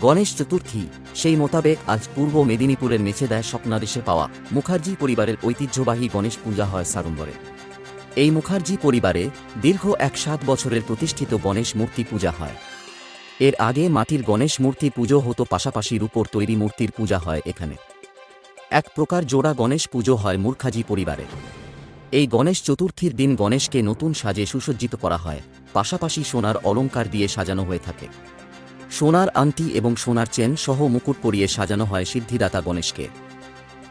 গণেশ চতুর্থী, সেই মোতাবেক আজ পূর্ব মেদিনীপুরের মেছেদায় স্বপ্নাদেশে পাওয়া মুখার্জি পরিবারের ঐতিহ্যবাহী গণেশ পূজা হয় সাড়ম্বরে এই মুখার্জি পরিবারে দীর্ঘ এক সাত বছরের প্রতিষ্ঠিত গণেশ মূর্তি পূজা হয়। এর আগে মাটির গণেশ মূর্তি পুজো হতো পাশাপাশি রূপোর তৈরি মূর্তির পূজা হয় এখানে। এক প্রকার জোড়া গণেশ পুজো হয় মূর্খাজি পরিবারে। এই গণেশ চতুর্থীর দিন গণেশকে নতুন সাজে সুসজ্জিত করা হয়, পাশাপাশি সোনার অলংকার দিয়ে সাজানো হয়ে থাকে। সোনার আংটি এবং সোনার চেন সহ মুকুট পরিয়ে সাজানো হয় সিদ্ধিদাতা গণেশকে।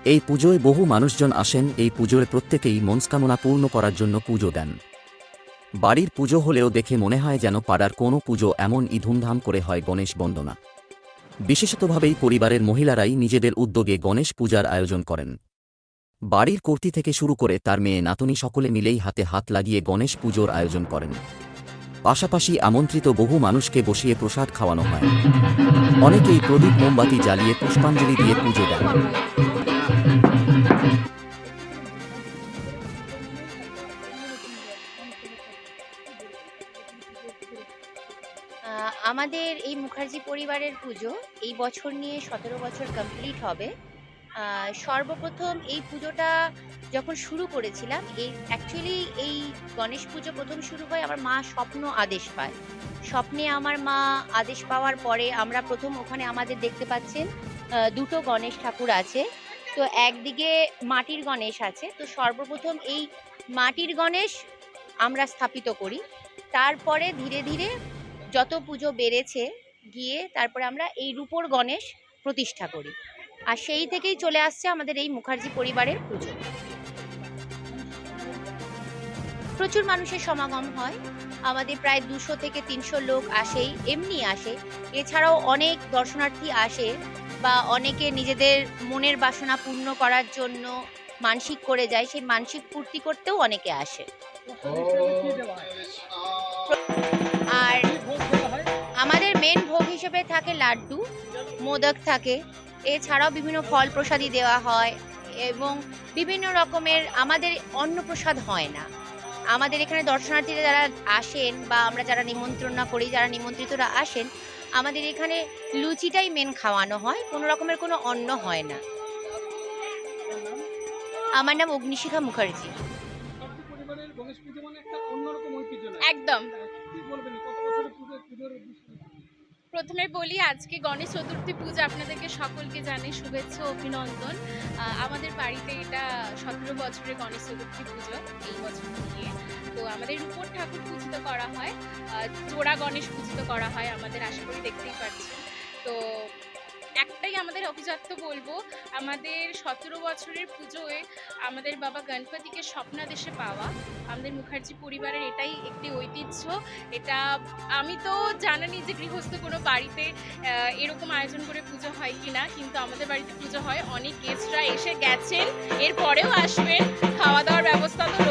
এই পুজোয় বহু মানুষজন আসেন, এই পুজোয় প্রত্যেকেই মনস্কামনা পূর্ণ করার জন্য পুজো দেন। বাড়ির পুজো হলেও দেখে মনে হয় যেন পাড়ার কোনো পুজো এমন ধুমধাম করে হয় গণেশ বন্দনা। বিশেষতভাবেই পরিবারের মহিলারাই নিজেদের উদ্যোগে গণেশ পূজার আয়োজন করেন। বাড়ির কর্তৃ থেকে শুরু করে তার মেয়ে নাতনি সকলে মিলেই হাতে হাত লাগিয়ে গণেশ পুজোর আয়োজন করেন। পাশাপাশি আমন্ত্রিত বহু মানুষকে বসিয়ে প্রসাদ খাওয়ানো হয়। অনেকেই প্রদীপ মোমবাতি জ্বালিয়ে পুষ্পাঞ্জলি দিয়ে পুজো দেন। আমাদের এই মুখার্জি পরিবারের পুজো এই বছর নিয়ে সতেরো বছর কমপ্লিট হবে। সর্বপ্রথম এই পুজোটা যখন শুরু করেছিলাম, এই অ্যাকচুয়ালি এই গণেশ পুজো প্রথম শুরু হয় আমার মা স্বপ্ন আদেশ পায়। স্বপ্নে আমার মা আদেশ পাওয়ার পরে আমরা প্রথম ওখানে আমাদের দেখতে পাচ্ছেন দুটো গণেশ ঠাকুর আছে। তো একদিকে মাটির গণেশ আছে। তো সর্বপ্রথম এই মাটির গণেশ আমরা স্থাপিত করি। তারপরে ধীরে ধীরে যত পুজো বেড়েছে গিয়ে তারপরে আমরা এই রূপোর গণেশ প্রতিষ্ঠা করি। আর সেই থেকেই চলে আসছে আমাদের এই মুখার্জি পরিবারের পুজো। প্রচুর মানুষের সমাগম হয়। আমাদের প্রায় দুশো থেকে তিনশো লোক আসেই এমনি আসে। এছাড়াও অনেক দর্শনার্থী আসে বা অনেকে নিজেদের মনের বাসনা পূর্ণ করার জন্য মানসিক করে যায়, সেই মানসিক পূর্তি করতেও অনেকে আসে। আর আমাদের মেন ভোগ হিসেবে থাকে লাড্ডু, মোদক থাকে। এছাড়াও বিভিন্ন ফল প্রসাদই দেওয়া হয় এবং বিভিন্ন রকমের আমাদের অন্নপ্রসাদ হয় না। আমাদের এখানে দর্শনার্থীরা যারা আসেন বা আমরা যারা নিমন্ত্রণ না করি যারা নিমন্ত্রিতরা আসেন আমাদের এখানে লুচিটাই মেন খাওয়ানো হয় কোনো রকমের কোনো অন্ন হয় না। আমার নাম অগ্নিশিখা মুখার্জি। মানে একদম। প্রথমে বলি, আজকে গণেশ চতুর্থী পূজা আপনাদেরকে সকলকে জানে শুভেচ্ছা, অভিনন্দন। আমাদের বাড়িতে এটা সতেরো বছরের গণেশ চতুর্থী পুজো এই বছর নিয়ে। তো আমাদের রূপর ঠাকুর পূজিত করা হয় জোড়া গণেশ পূজিত করা হয়, আমাদের আশা করি দেখতেই পাচ্ছি তো একটাই আমাদের অভিজাত্য বলব, আমাদের সতেরো বছরের পুজোয় আমাদের বাবা গণপতিকে স্বপ্নাদেশে পাওয়া। আমাদের মুখার্জি পরিবারের এটাই একটি ঐতিহ্য। এটা আমি তো জানানি যে গৃহস্থ কোনো বাড়িতে এরকম আয়োজন করে পুজো হয় কিনা, কিন্তু আমাদের বাড়িতে পুজো হয়। অনেক গেস্টরা এসে গেছেন, এরপরেও আসবেন। খাওয়া দাওয়ার ব্যবস্থা তো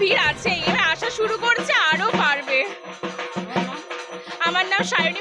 ভিড় আছে এখানে আসা শুরু করছে আরও পারবে আমার নাম সায়নী